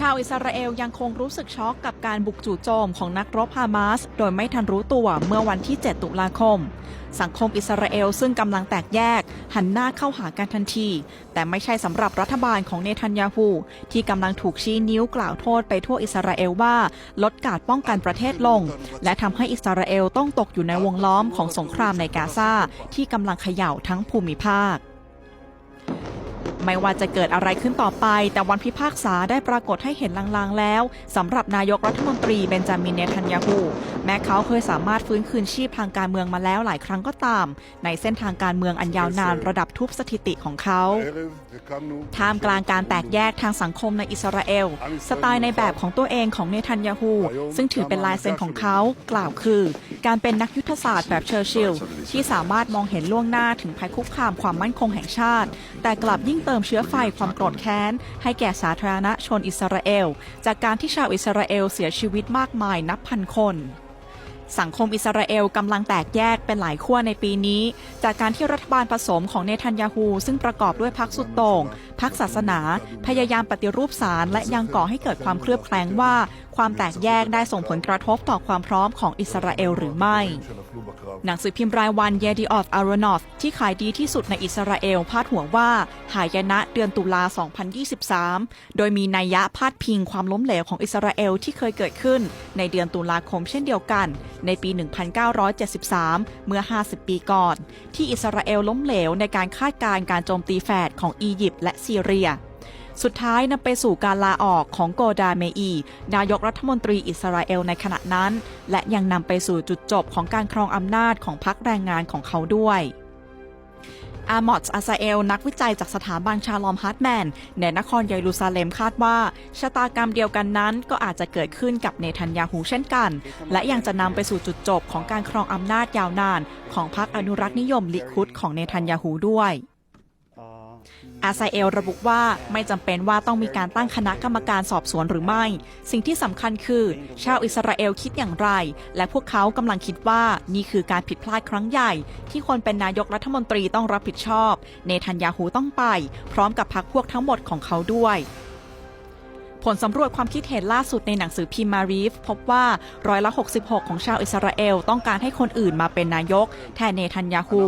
ชาวอิสราเอลยังคงรู้สึกช็อกกับการบุกจู่โจมของนักรบฮามาส โดยไม่ทันรู้ตัวเมื่อวันที่ 7 ตุลาคม สังคมอิสราเอลซึ่งกำลังแตกแยก หันหน้าเข้าหากันทันที แต่ไม่ใช่สำหรับรัฐบาลของเนทันยาฮูที่กำลังถูกชี้นิ้วกล่าวโทษไปทั่วอิสราเอลว่าลดการป้องกันประเทศลง และทำให้อิสราเอลต้องตกอยู่ในวงล้อมของสงครามในกาซาที่กำลังเขย่าทั้งภูมิภาค ไม่ว่าจะเกิดอะไรขึ้นต่อไป แต่วันพิพากษาได้ปรากฏให้เห็นลางๆแล้วสำหรับนายกรัฐมนตรีเบนจามินเนทันยาฮูแม้เขาเคยสามารถฟื้นคืนชีพทางการเมืองมาแล้วหลายครั้งก็ตาม ในเส้นทางการเมืองอันยาวนานระดับทุบสถิติของเขาท่ามกลางการแตกแยกทางสังคมในอิสราเอล สไตล์ในแบบของตัวเองของเนทันยาฮูซึ่งถือเป็นลายเซ็นของเขากล่าวคือ การเป็นนักยุทธศาสตร์แบบเชอร์ชิลที่สามารถมองเห็นล่วงหน้าถึงภัยคุกคามความมั่นคงแห่งชาติ แต่กลับยิ่งเติมเชื้อไฟความโกรธแค้น ให้แก่สาธารณชนอิสราเอล จากการที่ชาวอิสราเอลเสียชีวิตมากมายนับพันคนสังคมอิสราเอลกำลังแตกแยกเป็นหลายขั้วในปีนี้ จากการที่รัฐบาลผสมของเนทันยาฮูซึ่งประกอบด้วยพรรคสุดโต่ง พรรคศาสนา พยายามปฏิรูปศาลและยังก่อให้เกิดความเคลือบแคลงว่า ความแตกแยกได้ส่งผลกระทบต่อความพร้อมของอิสราเอลหรือไม่ หนังสือพิมพ์รายวันเยดีออฟอารอนอฟที่ขายดีที่สุดในอิสราเอลพาดหัวว่า หายนะเดือนตุลา 2023 โดยมีนัยยะพาดพิงความล้มเหลวของอิสราเอลที่เคยเกิดขึ้น ในเดือนตุลาคมเช่นเดียวกัน ในปี 1973 เมื่อ 50 ปีก่อน ที่อิสราเอลล้มเหลวในการคาดการณ์การโจมตีแฝดของอียิปต์และซเรีย สุดท้ายนำไปสู่การลาออกของโกดาเมอี นายกรัฐมนตรีอิสราเอลในขณะนั้น และยังนำไปสู่จุดจบของการครองอำนาจของพรรคแรงงานของเขาด้วยอามอตอาซาเอล นักวิจัยจากสถาบันชาลอมฮาร์ดแมนในนครเยรูซาเล็มคาดว่า ชะตากรรมเดียวกันนั้นก็อาจจะเกิดขึ้นกับเนทันยาฮูเช่นกัน และยังจะนำไปสู่จุดจบของการครองอำนาจยาวนาน ของพรรคอนุรักษ์นิยมลิคุดของเนทันยาฮูด้วย อาซาเอลระบุว่าไม่จำเป็นว่าต้องมีการตั้งคณะกรรมการสอบสวนหรือไม่ สิ่งที่สำคัญคือ ชาวอิสราเอลคิดอย่างไร และพวกเขากำลังคิดว่านี่คือการผิดพลาดครั้งใหญ่ ที่คนเป็นนายกรัฐมนตรีต้องรับผิดชอบ เนทันยาฮูต้องไป พร้อมกับพรรคพวกทั้งหมดของเขาด้วย ผลสำรวจความคิดเห็นล่าสุดในหนังสือพิมพ์มารีฟ พบว่าร้อยละ 66 ของชาวอิสราเอล ต้องการให้คนอื่นมาเป็นนายก แทนเนทันยาฮู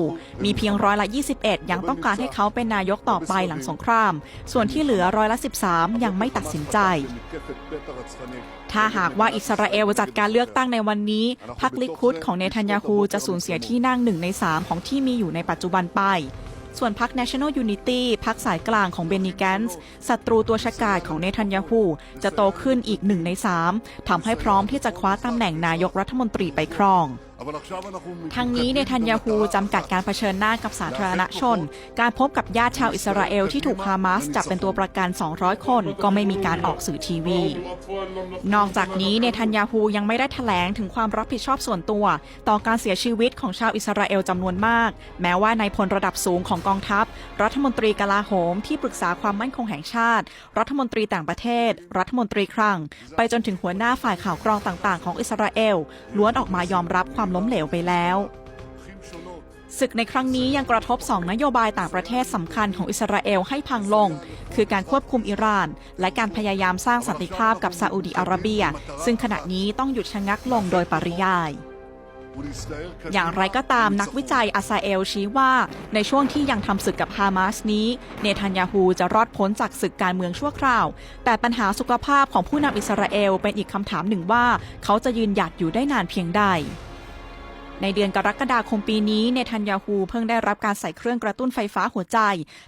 มีเพียงร้อยละ 21 ยังต้องการให้เขาเป็นนายกต่อไปหลังสงคราม ส่วนที่เหลือร้อยละ 13 ยังไม่ตัดสินใจ ถ้าหากว่าอิสราเอลจัดการเลือกตั้งในวันนี้พรรคลิคุดของเนทันยาฮูจะสูญเสียที่นั่งหนึ่งใน3ของที่มีอยู่ในปัจจุบันไป ส่วนพรรค National Unity พรรคสายกลางของเบนนิแกนส์ศัตรูตัวฉกาจของเนทันยาฮูจะโตขึ้นอีกหนึ่งในสามทำให้พร้อมที่จะคว้าตำแหน่งนายกรัฐมนตรีไปครอง ทางนี้เนทันยาฮูจำกัดการเผชิญหน้ากับสาธารณชน การพบกับญาติชาวอิสราเอลที่ถูกฮามาสจับเป็นตัวประกัน 200 คน ก็ไม่มีการออกสื่อทีวี นอกจากนี้เนทันยาฮูยังไม่ได้แถลงถึงความรับผิดชอบส่วนตัว ต่อการเสียชีวิตของชาวอิสราเอลจำนวนมาก แม้ว่านายพลระดับสูงของกองทัพ รัฐมนตรีกลาโหม ที่ปรึกษาความมั่นคงแห่งชาติ รัฐมนตรีต่างประเทศ รัฐมนตรีคลังไปจนถึงหัวหน้าฝ่ายข่าวกรองต่าง ๆ ของอิสราเอลล้วนออกมายอมรับความล้มเหลวไปแล้วศึกในครั้งนี้ยังกระทบ 2 นโยบายต่างประเทศสำคัญของอิสราเอลให้พังลง คือการควบคุมอิหร่าน และการพยายามสร้างสันติภาพกับซาอุดิอาระเบีย ซึ่งขณะนี้ต้องหยุดชะงักลงโดยปริยาย อย่างไรก็ตามนักวิจัยอาซาเอลชี้ว่า ในช่วงที่ยังทำศึกกับฮามาสนี้ เนทันยาฮูจะรอดพ้นจากศึกการเมืองชั่วคราว แต่ปัญหาสุขภาพของผู้นำอิสราเอลเป็นอีกคำถามหนึ่งว่า เขาจะยืนหยัดอยู่ได้นานเพียงใด ในเดือนกรกฎาคมปีนี้เนทันยาฮูเพิ่งได้รับการใส่เครื่องกระตุ้นไฟฟ้าหัวใจ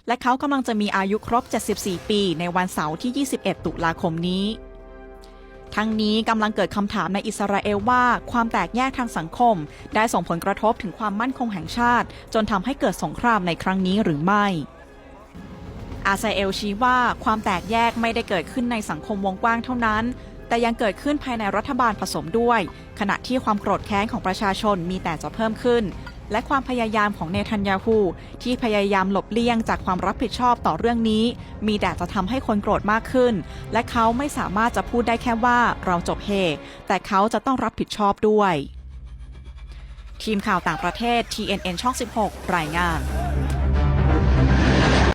และเขากำลังจะมีอายุครบ 74 ปี ในวันเสาร์ที่ 21 ตุลาคมนี้ ทั้งนี้กำลังเกิดคำถามในอิสราเอลว่า ความแตกแยกทางสังคม ได้ส่งผลกระทบถึงความมั่นคงแห่งชาติ จนทำให้เกิดสงครามในครั้งนี้หรือไม่อาซาเอลชี้ว่าความแตกแยกไม่ได้เกิดขึ้นในสังคมวงกว้างเท่านั้น แต่ยังเกิดขึ้นภายในรัฐบาลผสมด้วย ขณะที่ความโกรธแค้นของประชาชนมีแต่จะเพิ่มขึ้น และความพยายามของเนทันยาฮูที่พยายามหลบเลี่ยงจากความรับผิดชอบต่อเรื่องนี้ มีแต่จะทำให้คนโกรธมากขึ้น และเขาไม่สามารถจะพูดได้แค่ว่าเราจบเหตุแต่เขาจะต้องรับผิดชอบด้วย ทีมข่าวต่างประเทศ TNN ช่อง 16 รายงาน